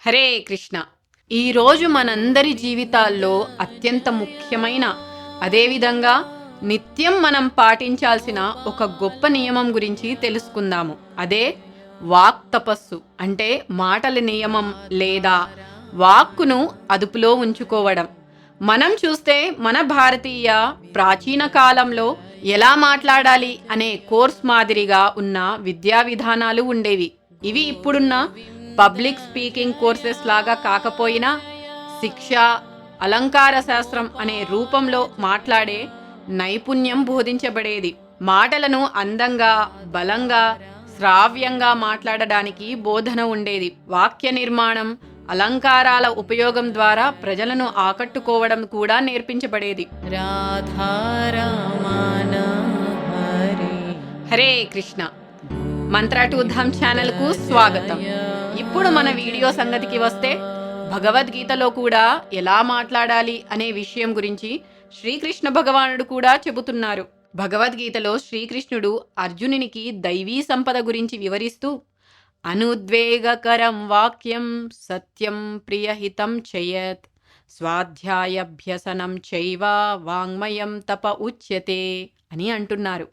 హరే కృష్ణ. ఈరోజు మనందరి జీవితాల్లో అత్యంత ముఖ్యమైన అదేవిధంగా నిత్యం మనం పాటించాల్సిన ఒక గొప్ప నియమం గురించి తెలుసుకుందాము. అదే వాక్ తపస్సు అంటే మాటల నియమం లేదా వాక్కును అదుపులో ఉంచుకోవడం. మనం చూస్తే మన భారతీయ ప్రాచీన కాలంలో ఎలా మాట్లాడాలి అనే కోర్స్ మాదిరిగా ఉన్న విద్యా విధానాలు ఉండేవి. ఇవి ఇప్పుడున్న పబ్లిక్ స్పీకింగ్ కోర్సెస్ లాగా కాకపోయినా శిక్ష అలంకార శాస్త్రం అనే రూపంలో మాట్లాడే నైపుణ్యం బోధించబడేది. మాటలను అందంగా బలంగా శ్రావ్యంగా మాట్లాడడానికి బోధన ఉండేది. వాక్య నిర్మాణం అలంకారాల ఉపయోగం ద్వారా ప్రజలను ఆకట్టుకోవడం కూడా నేర్పించబడేది. రాధారమణ హరే. హరే కృష్ణ. మంత్ర టూ ధామ్ ఛానల్కు స్వాగతం. ఇప్పుడు మన వీడియో సంగతికి వస్తే భగవద్గీతలో కూడా ఎలా మాట్లాడాలి అనే విషయం గురించి శ్రీకృష్ణ భగవానుడు కూడా చెబుతున్నారు. భగవద్గీతలో శ్రీకృష్ణుడు అర్జునునికి దైవీ సంపద గురించి వివరిస్తూ అనుద్వేగకరం వాక్యం సత్యం ప్రియహితం చయత్ స్వాధ్యాయభ్యసనం చైవ వాంగ్మయం తప ఉచ్యతే అని అంటున్నారు.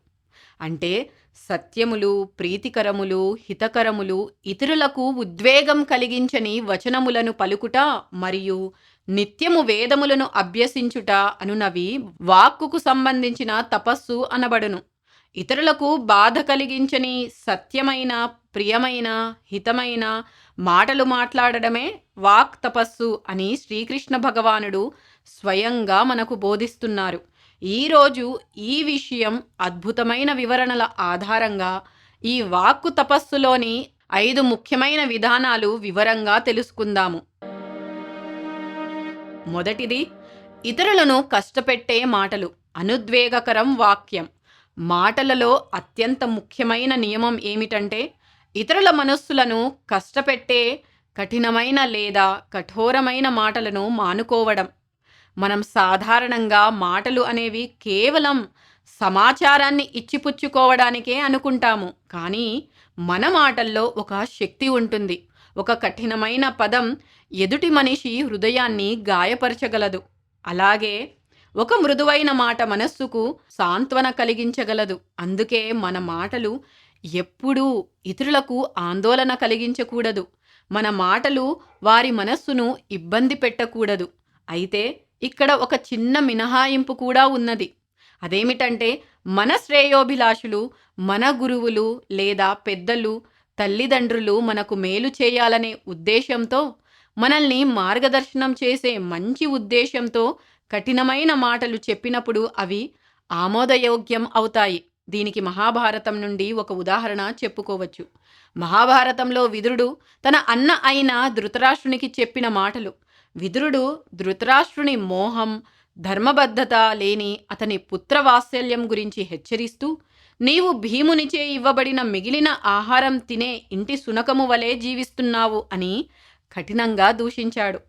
అంటే సత్యములు ప్రీతికరములు హితకరములు ఇతరులకు ఉద్వేగం కలిగించని వచనములను పలుకుట మరియు నిత్యము వేదములను అభ్యసించుట అనునవి వాక్కుకు సంబంధించిన తపస్సు అనబడును. ఇతరులకు బాధ కలిగించని సత్యమైన ప్రియమైన హితమైన మాటలు మాట్లాడడమే వాక్ తపస్సు అని శ్రీకృష్ణ భగవానుడు స్వయంగా మనకు బోధిస్తున్నారు. ఈరోజు ఈ విషయం అద్భుతమైన వివరణల ఆధారంగా ఈ వాక్కు తపస్సులోని ఐదు ముఖ్యమైన విధానాలు వివరంగా తెలుసుకుందాము. మొదటిది ఇతరులను కష్టపెట్టే మాటలు. అనుద్వేగకరం వాక్యం. మాటలలో అత్యంత ముఖ్యమైన నియమం ఏమిటంటే ఇతరుల మనస్సులను కష్టపెట్టే కఠినమైన లేదా కఠోరమైన మాటలను మానుకోవడం. మనం సాధారణంగా మాటలు అనేవి కేవలం సమాచారాన్ని ఇచ్చిపుచ్చుకోవడానికే అనుకుంటాము. కానీ మన మాటల్లో ఒక శక్తి ఉంటుంది. ఒక కఠినమైన పదం ఎదుటి మనిషి హృదయాన్ని గాయపరచగలదు. అలాగే ఒక మృదువైన మాట మనస్సుకు సాంత్వన కలిగించగలదు. అందుకే మన మాటలు ఎప్పుడూ ఇతరులకు ఆందోళన కలిగించకూడదు. మన మాటలు వారి మనస్సును ఇబ్బంది పెట్టకూడదు. అయితే ఇక్కడ ఒక చిన్న మినహాయింపు కూడా ఉన్నది. అదేమిటంటే మన శ్రేయోభిలాషులు మన గురువులు లేదా పెద్దలు తల్లిదండ్రులు మనకు మేలు చేయాలనే ఉద్దేశంతో మనల్ని మార్గదర్శనం చేసే మంచి ఉద్దేశంతో కఠినమైన మాటలు చెప్పినప్పుడు అవి ఆమోదయోగ్యం అవుతాయి. దీనికి మహాభారతం నుండి ఒక ఉదాహరణ చెప్పుకోవచ్చు. మహాభారతంలో విదురుడు తన అన్న అయిన ధృతరాష్ట్రునికి చెప్పిన మాటలు విదురుడు ధృతరాష్ట్రుని మోహం ధర్మబద్ధత లేని అతని పుత్రవాత్సల్యం గురించి హెచ్చరిస్తూ నీవు భీమునిచే ఇవ్వబడిన మిగిలిన ఆహారం తినే ఇంటి సునకము వలె జీవిస్తున్నావు అని కఠినంగా దూషించాడు.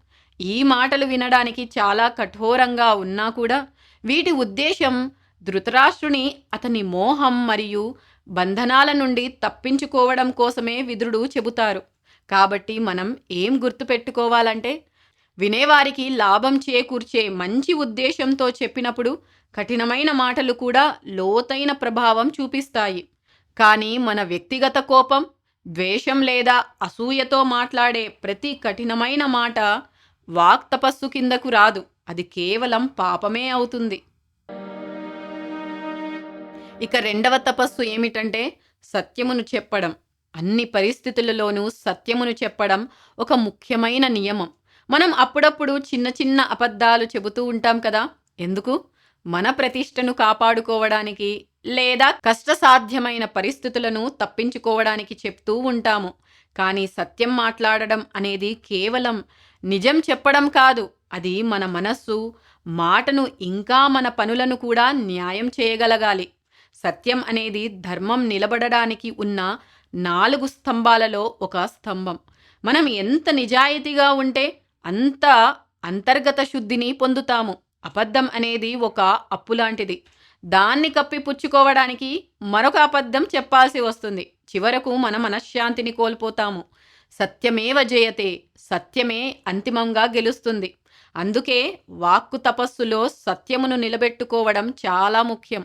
ఈ మాటలు వినడానికి చాలా కఠోరంగా ఉన్నా కూడా వీటి ఉద్దేశం ధృతరాష్ట్రుని అతని మోహం మరియు బంధనాల నుండి తప్పించుకోవడం కోసమే విదురుడు చెబుతారు. కాబట్టి మనం ఏం గుర్తుపెట్టుకోవాలంటే వినేవారికి లాభం చేకూర్చే మంచి ఉద్దేశంతో చెప్పినప్పుడు కఠినమైన మాటలు కూడా లోతైన ప్రభావం చూపిస్తాయి. కానీ మన వ్యక్తిగత కోపం ద్వేషం లేదా అసూయతో మాట్లాడే ప్రతి కఠినమైన మాట వాక్ తపస్సు కిందకు రాదు. అది కేవలం పాపమే అవుతుంది. ఇక రెండవ తపస్సు ఏమిటంటే సత్యమును చెప్పడం. అన్ని పరిస్థితులలోనూ సత్యమును చెప్పడం ఒక ముఖ్యమైన నియమం. మనం అప్పుడప్పుడు చిన్న చిన్న అబద్ధాలు చెబుతూ ఉంటాం కదా. ఎందుకు? మన ప్రతిష్టను కాపాడుకోవడానికి లేదా కష్టసాధ్యమైన పరిస్థితులను తప్పించుకోవడానికి చెప్తూ ఉంటాము. కానీ సత్యం మాట్లాడడం అనేది కేవలం నిజం చెప్పడం కాదు. అది మన మనస్సు మాటను ఇంకా మన పనులను కూడా న్యాయం చేయగలగాలి. సత్యం అనేది ధర్మం నిలబడడానికి ఉన్న నాలుగు స్తంభాలలో ఒక స్తంభం. మనం ఎంత నిజాయితీగా ఉంటే అంత అంతర్గత శుద్ధిని పొందుతాము. అబద్ధం అనేది ఒక అప్పు లాంటిది దాన్ని కప్పిపుచ్చుకోవడానికి మరొక అబద్ధం చెప్పాల్సి వస్తుంది. చివరకు మన మనశ్శాంతిని కోల్పోతాము. సత్యమేవ జయతే సత్యమే అంతిమంగా గెలుస్తుంది. అందుకే వాక్కు తపస్సులో సత్యమును నిలబెట్టుకోవడం చాలా ముఖ్యం.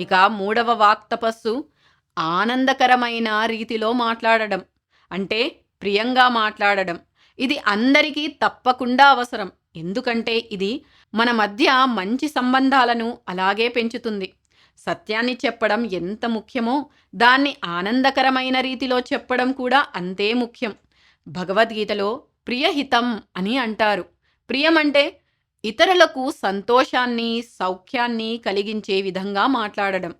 ఇక మూడవ వాక్ తపస్సు ఆనందకరమైన రీతిలో మాట్లాడడం. అంటే ప్రియంగా మాట్లాడడం. ఇది అందరికీ తప్పకుండా అవసరం. ఎందుకంటే ఇది మన మధ్య మంచి సంబంధాలను అలాగే పెంచుతుంది. సత్యాన్ని చెప్పడం ఎంత ముఖ్యమో దాన్ని ఆనందకరమైన రీతిలో చెప్పడం కూడా అంతే ముఖ్యం. భగవద్గీతలో ప్రియహితం అని అంటారు. ప్రియం అంటే ఇతరులకు సంతోషాన్ని సౌఖ్యాన్ని కలిగించే విధంగా మాట్లాడడం.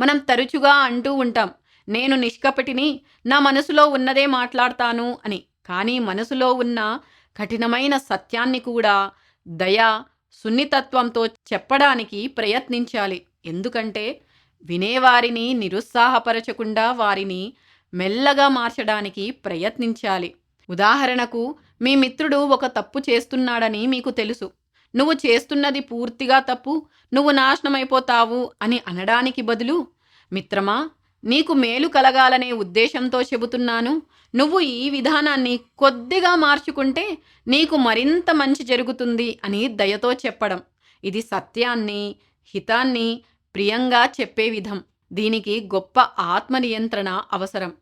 మనం తరచుగా అంటూ ఉంటాం నేను నిష్కపటిని నా మనసులో ఉన్నదే మాట్లాడతాను అని. కానీ మనసులో ఉన్న కఠినమైన సత్యాన్ని కూడా దయ సున్నితత్వంతో చెప్పడానికి ప్రయత్నించాలి. ఎందుకంటే వినేవారిని నిరుత్సాహపరచకుండా వారిని మెల్లగా మార్చడానికి ప్రయత్నించాలి. ఉదాహరణకు మీ మిత్రుడు ఒక తప్పు చేస్తున్నాడని మీకు తెలుసు. నువ్వు చేస్తున్నది పూర్తిగా తప్పు నువ్వు నాశనమైపోతావు అని అనడానికి బదులు మిత్రమా నీకు మేలు కలగాలనే ఉద్దేశంతో చెబుతున్నాను. నువ్వు ఈ విధానాన్ని కొద్దిగా మార్చుకుంటే నీకు మరింత మంచి జరుగుతుంది అని దయతో చెప్పడం. ఇది సత్యాన్ని హితాన్ని ప్రియంగా చెప్పే విధం. దీనికి గొప్ప ఆత్మ నియంత్రణ అవసరం.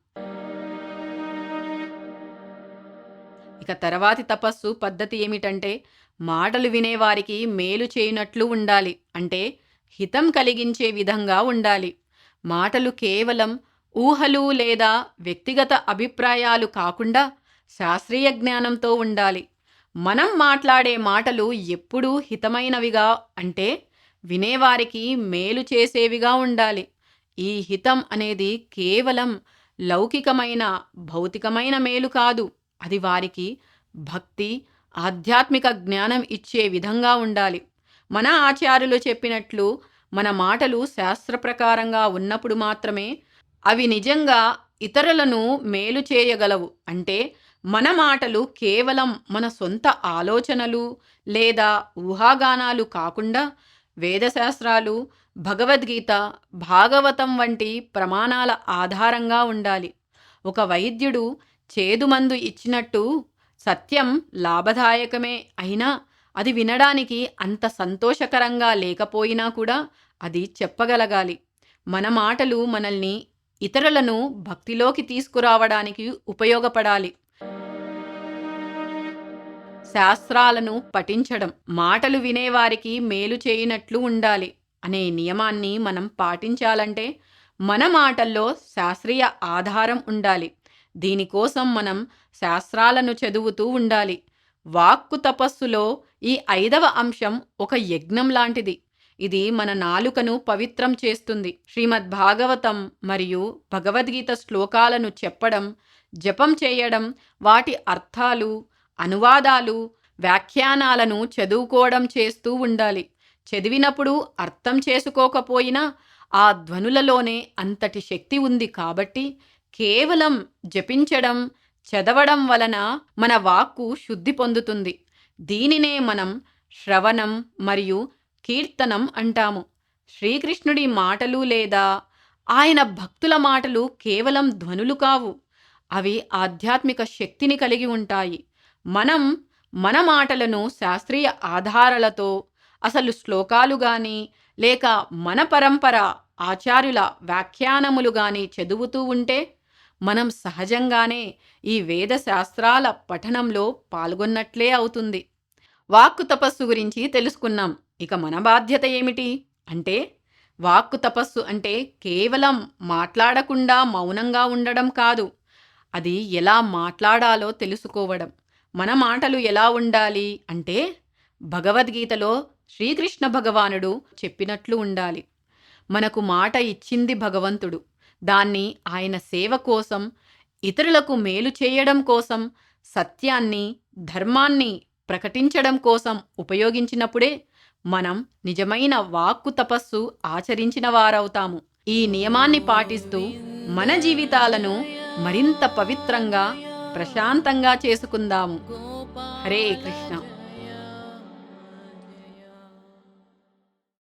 ఇక తర్వాతి తపస్సు పద్ధతి ఏమిటంటే మాటలు వినేవారికి మేలు చేయనట్లు ఉండాలి. అంటే హితం కలిగించే విధంగా ఉండాలి. మాటలు కేవలం ఊహలు లేదా వ్యక్తిగత అభిప్రాయాలు కాకుండా శాస్త్రీయ జ్ఞానంతో ఉండాలి. మనం మాట్లాడే మాటలు ఎప్పుడూ హితమైనవిగా అంటే వినేవారికి మేలు చేసేవిగా ఉండాలి. ఈ హితం అనేది కేవలం లౌకికమైన భౌతికమైన మేలు కాదు. అది వారికి భక్తి ఆధ్యాత్మిక జ్ఞానం ఇచ్చే విధంగా ఉండాలి. మన ఆచార్యులు చెప్పినట్లు మన మాటలు శాస్త్ర ప్రకారంగా ఉన్నప్పుడు మాత్రమే అవి నిజంగా ఇతరులను మేలు చేయగలవు. అంటే మన మాటలు కేవలం మన సొంత ఆలోచనలు లేదా ఊహాగానాలు కాకుండా వేదశాస్త్రాలు భగవద్గీత భాగవతం వంటి ప్రమాణాల ఆధారంగా ఉండాలి. ఒక వైద్యుడు చేదుమందు ఇచ్చినట్టు సత్యం లాభదాయకమే అయినా అది వినడానికి అంత సంతోషకరంగా లేకపోయినా కూడా అది చెప్పగలగాలి. మన మాటలు మనల్ని ఇతరులను భక్తిలోకి తీసుకురావడానికి ఉపయోగపడాలి. శాస్త్రాలను పఠించడం మాటలు వినేవారికి మేలు చేయనట్లు ఉండాలి అనే నియమాన్ని మనం పాటించాలంటే మన మాటల్లో శాస్త్రీయ ఆధారం ఉండాలి. దీనికోసం మనం శాస్త్రాలను చదువుతూ ఉండాలి. వాక్కు తపస్సులో ఈ ఐదవ అంశం ఒక యజ్ఞం లాంటిది. ఇది మన నాలుకను పవిత్రం చేస్తుంది. శ్రీమద్ భాగవతం మరియు భగవద్గీత శ్లోకాలను చెప్పడం జపం చేయడం వాటి అర్థాలు అనువాదాలు వ్యాఖ్యానాలను చదువుకోవడం చేస్తూ ఉండాలి. చదివినప్పుడు అర్థం చేసుకోకపోయినా ఆ ధ్వనులలోనే అంతటి శక్తి ఉంది కాబట్టి కేవలం జపించడం చదవడం వలన మన వాక్కు శుద్ధి పొందుతుంది. దీనినే మనం శ్రవణం మరియు కీర్తనం అంటాము. శ్రీకృష్ణుడి మాటలు లేదా ఆయన భక్తుల మాటలు కేవలం ధ్వనులు కావు. అవి ఆధ్యాత్మిక శక్తిని కలిగి ఉంటాయి. మనం మన మాటలను శాస్త్రీయ ఆధారాలతో అసలు శ్లోకాలు గాని లేక మన పరంపర ఆచార్యుల వ్యాఖ్యానములు గాని చదువుతూ ఉంటే మనం సహజంగానే ఈ వేద శాస్త్రాల పఠనంలో పాల్గొన్నట్లే అవుతుంది. వాక్కు తపస్సు గురించి తెలుసుకున్నాం. ఇక మన బాధ్యత ఏమిటి? అంటే వాక్కు తపస్సు అంటే కేవలం మాట్లాడకుండా మౌనంగా ఉండడం కాదు. అది ఎలా మాట్లాడాలో తెలుసుకోవడం. మన మాటలు ఎలా ఉండాలి? అంటే భగవద్గీతలో శ్రీకృష్ణ భగవానుడు చెప్పినట్లు ఉండాలి. మనకు మాట ఇచ్చింది భగవంతుడు. దాన్ని ఆయన సేవ కోసం ఇతరులకు మేలు చేయడం కోసం సత్యాన్ని ధర్మాన్ని ప్రకటించడం కోసం ఉపయోగించినప్పుడే మనం నిజమైన వాక్కు తపస్సు ఆచరించిన వారవుతాము. ఈ నియమాన్ని పాటిస్తూ మన జీవితాలను మరింత పవిత్రంగా ప్రశాంతంగా చేసుకుందాము. హరే కృష్ణ.